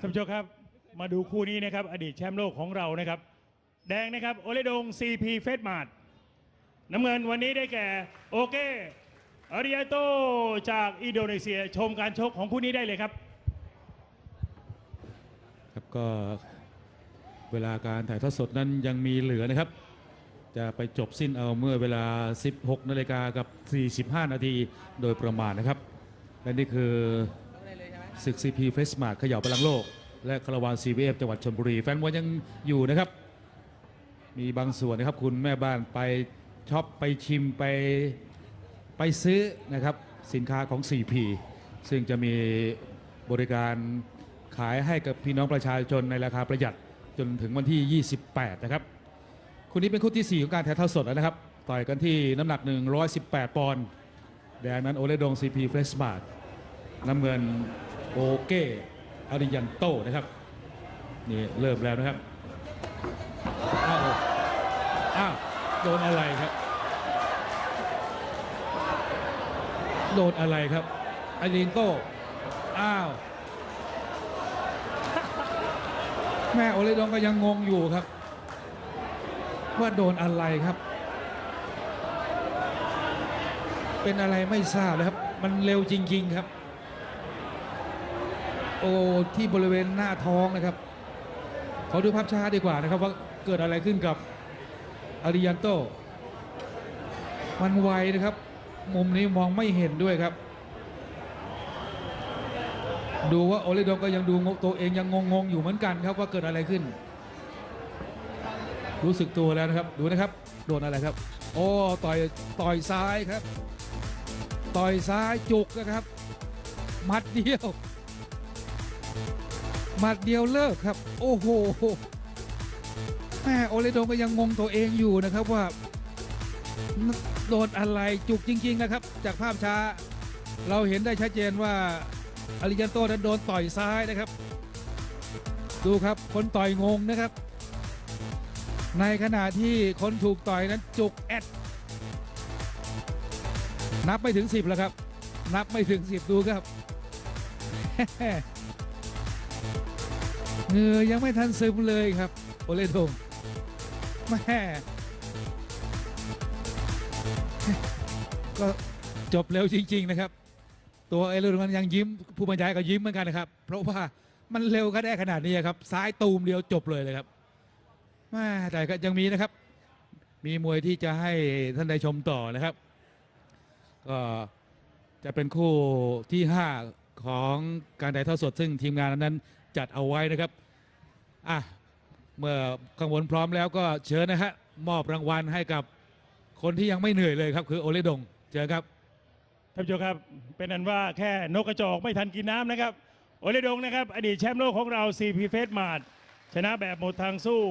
ท่านผู้ชมครับ มาดูคู่นี้นะครับ อดีตแชมป์โลกของเรานะครับ แดงนะครับ โอเลดง CP เฟสมาร์ทน้ำเงินวันนี้ได้แก่ โอเกอาริยาโตจากอินโดนีเซียชมการชกของคู่นี้ได้เลยครับ ครับก็เวลาการถ่ายทอดสดนั้นยังมีเหลือนะครับ จะไปจบสิ้นเอาเมื่อเวลา 16นาฬิกากับ 45 นาทีโดยประมาณนะครับ และนี่คือ ศึก CP f e s t m a r t เขย่าพลังโลก และคาราวาน CVF จังหวัดชลบุรี แฟนบอลยังอยู่นะครับ มีบางส่วนนะครับ คุณแม่บ้านไปช็อปไปชิมไปไปซื้อนะครับ สินค้าของ CP ซึ่งจะมีบริการขายให้กับพี่น้องประชาชนในราคาประหยัดจนถึงวันที่ 28 นะครับคู่นี้เป็นคู่ที่ 4 ของการถ่ายทอดสดแล้วนะครับ ต่อยกันที่น้ำหนัก 118 ปอนด์แดงนั้นโอเลดง CP f r e s h m a r t น้ำเงิน โอเกอาริยันโตนะครับ นี่เริ่มแล้วนะครับ อ้าวอ้าวโดนอะไรครับ โดนอะไรครับอารินโตอ้าวแม่โอเลดงก็ยังงงอยู่ครับ ว่าโดนอะไรครับ เป็นอะไรไม่ทราบเลยครับ มันเร็วจริง ๆ ครับ โอ้ที่บริเวณหน้าท้องนะครับ ขอดูภาพช้าดีกว่านะครับว่าเกิดอะไรขึ้นกับอาริยันโต มันไวนะครับ มุมนี้มองไม่เห็นด้วยครับ ดูว่าโอเลโดก็ยังดูงตัวเองยังงงๆอยู่เหมือนกันครับว่าเกิดอะไรขึ้น รู้สึกตัวแล้วนะครับ ดูนะครับ โดนอะไรครับ โอ้ต่อยต่อยซ้ายครับ ต่อยซ้ายจุกนะครับ มัดเดียว มัดเดียวเลิกครับ โอ้โหแม่โอเลโดก็ยังงงตัวเองอยู่นะครับว่าโดนอะไรจุกจริง ๆ นะครับ จากภาพช้า เราเห็นได้ชัดเจนว่าอาริยันโตนั้นโดนต่อยซ้ายนะครับ ดูครับคนต่อยงงนะครับ ในขณะที่คนถูกต่อยนั้นจุกแอดนับไม่ถึง 10แล้วครับ นับไม่ถึง 10 ดูครับ เหงื่อยังไม่ทันซึมเลยครับโอเลดงแม่ก็จบเร็วจริง ๆ นะครับ ตัวเอเลดงมันยังยิ้มผู้บรรยายก็ยิ้มเหมือนกันนะครับ เพราะว่ามันเร็วก็ได้ขนาดนี้ครับ ซ้ายตูมเดียวจบเลยเลยครับแม่แต่ก็ยังมีนะครับ มีมวยที่จะให้ท่านได้ชมต่อนะครับก็จะเป็นคู่ที่ 5 ของการถ่ายทอดสดซึ่งทีมงานนั้นจัดเอาไว้นะครับอะเมื่อข้างบนพร้อมแล้วก็เชิญนะฮะมอบรางวัลให้กับคนที่ยังไม่เหนื่อยเลยครับ คือโอเลดงเชิญครับท่านผู้ชมครับเป็นอันว่าแค่นกกระจอกไม่ทันกินน้ำนะครับโอเลดงนะครับ อดีตแชมป์โลกของเรา CP เฟสมาร์ชนะแบบหมดทางสู้